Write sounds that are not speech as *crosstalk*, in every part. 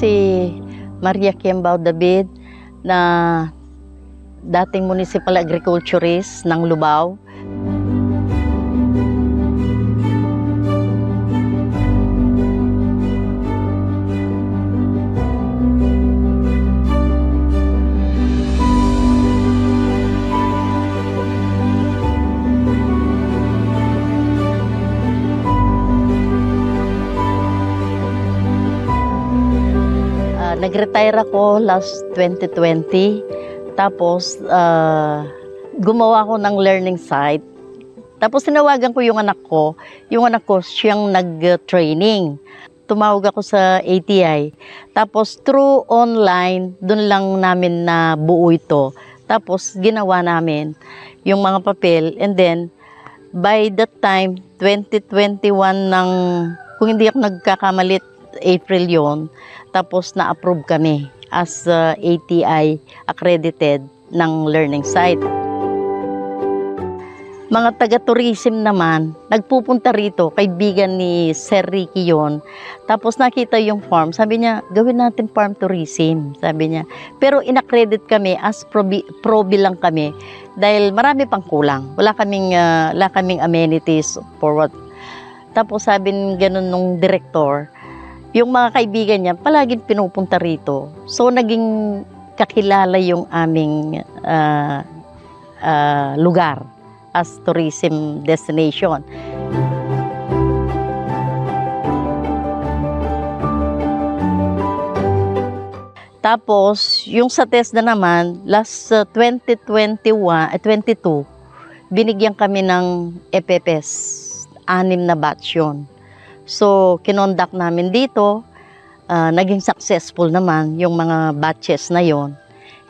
si Maria Kiembao David na dating municipal agriculturist ng Lubao. Nag-retire ako last 2020. Tapos, ah, gumawa ako ng learning site. Tapos, tinawagan ko yung anak ko. Yung anak ko, siyang nag-training. Tumawag ako sa ATI. Tapos, through online, dun lang namin na buo ito. Tapos, ginawa namin yung mga papel. And then, by that time, 2021 ng, kung hindi ako nagkakamalit, April yon tapos na-approve kami as uh, ATI accredited ng learning site. Mga taga-tourism naman, nagpupunta rito, kaibigan ni Sir Ricky yun. Tapos nakita yung farm, sabi niya, gawin natin farm tourism, sabi niya. Pero inaccredit kami as probi, probi lang kami dahil marami pang kulang. Wala kaming, uh, wala kaming amenities for what. Tapos sabi ganun nung director, yung mga kaibigan niya, palaging pinupunta rito. So, naging kakilala yung aming ah, ah, lugar as tourism destination. Tapos, yung sa TESDA naman, last uh, 2021, eh, 22, binigyan kami ng EPPS, anim na batch yun. So, kinondak namin dito, ah, naging successful naman yung mga batches na yon.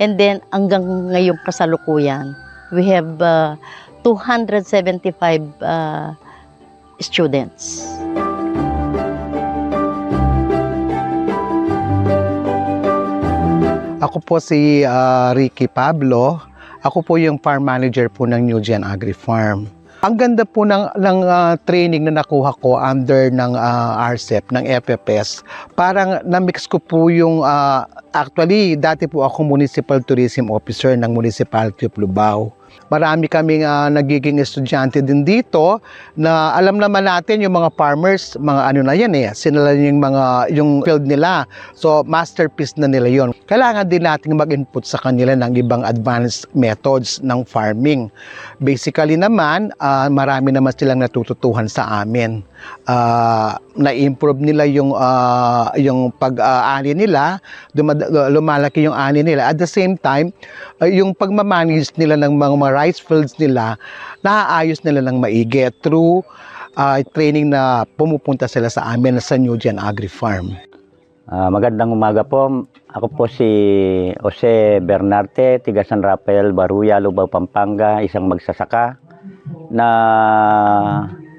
And then, hanggang ngayong kasalukuyan, we have ah, 275 ah, students. Ako po si ah, Ricky Pablo. Ako po yung farm manager po ng New Gen Agri Farm. Ang ganda po ng, ng ah, training na nakuha ko under ng ah, RCEP, ng FFS. Parang na-mix ko po yung, ah, actually, dati po ako Municipal Tourism Officer ng Municipality of Lubao. Marami kaming ah, nagiging estudyante din dito na alam naman natin yung mga farmers, mga ano na yan eh, sila yung mga yung field nila. So masterpiece na nila yon. Kailangan din nating mag-input sa kanila ng ibang advanced methods ng farming. Basically naman, ah, marami naman silang natututuhan sa amin. Ah, na-improve nila yung ah, yung pag-aani nila, dumad- lumalaki yung ani nila. At the same time, ah, yung pagmamanage nila ng mga, mga rice fields nila, naaayos nila ng maigi through ah, training na pumupunta sila sa amin sa New Gen Agri Farm. Ah, magandang umaga po. Ako po si Jose Bernarte, tiga San Rafael, Baruya, Lubao, Pampanga, isang magsasaka na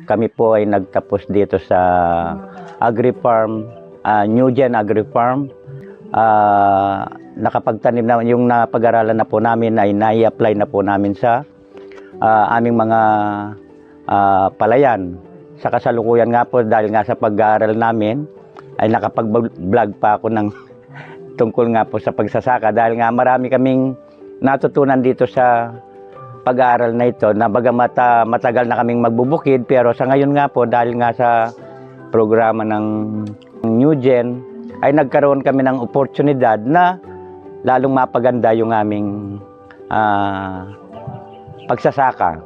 kami po ay nagtapos dito sa Agri Farm, ah, New Gen Agri Farm. Ah, nakapagtanim na yung napag-aralan na po namin ay nai-apply na po namin sa ah, aming mga ah, palayan. Sa kasalukuyan nga po dahil nga sa pag-aaral namin ay nakapag-vlog pa ako ng *laughs* tungkol nga po sa pagsasaka dahil nga marami kaming natutunan dito sa pag-aaral na ito na bagamat ah, matagal na kaming magbubukid pero sa ngayon nga po dahil nga sa programa ng New Gen ay nagkaroon kami ng oportunidad na lalong mapaganda yung aming ah, pagsasaka.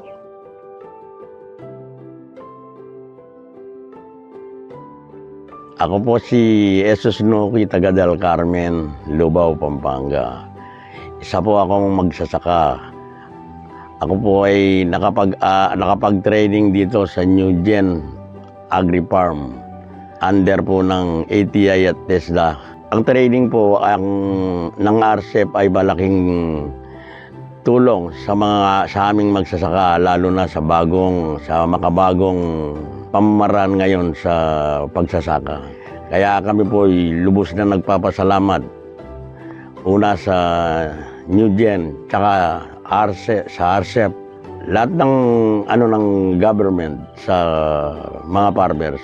Ako po si Jesus Nuki, taga Del Carmen, Lubao, Pampanga. Isa po akong magsasaka. Ako po ay nakapag, ah, nakapag-training dito sa New Gen Agri Farm. Under po ng ATI at TESDA. Ang training po ang, ng RCEP ay malaking tulong sa mga sa aming magsasaka lalo na sa bagong sa makabagong pamamaraan ngayon sa pagsasaka. Kaya kami po ay lubos na nagpapasalamat una sa New Gen tsaka RCEP, sa RCEP lahat ng ano ng government sa mga farmers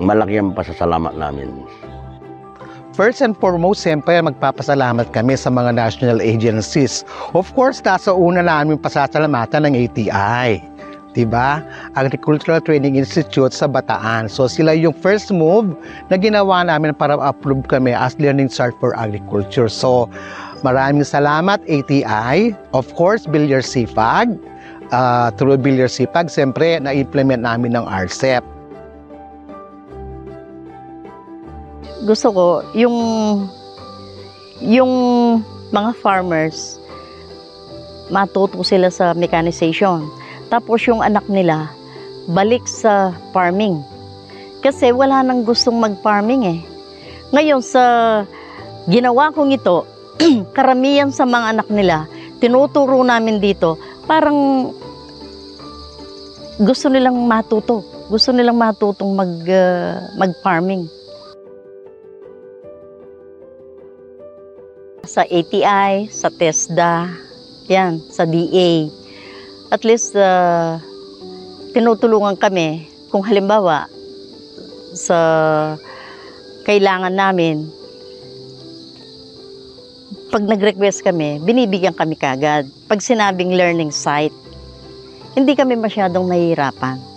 malaki ang pasasalamat namin. First and foremost, siyempre magpapasalamat kami sa mga national agencies. Of course, nasa una namin pasasalamatan ng ATI. Diba? Agricultural Training Institute sa Bataan. So sila yung first move na ginawa namin para approve kami as Learning Start for Agriculture. So maraming salamat ATI. Of course, Bilyar Sipag. Uh, through Bilyar Sipag, siyempre na-implement namin ng RCEP. Gusto ko yung yung mga farmers matuto sila sa mechanization. Tapos yung anak nila balik sa farming. Kasi wala nang gustong mag-farming eh. Ngayon sa ginawa kong ito, *clears throat* karamihan sa mga anak nila, tinuturo namin dito, parang gusto nilang matuto. Gusto nilang matutong mag, ah, mag-farming. Sa ATI, sa TESDA, yan, sa DA. At least, uh, tinutulungan kami kung halimbawa sa kailangan namin, pag nag-request kami, binibigyan kami kagad. Pag sinabing learning site, hindi kami masyadong nahihirapan.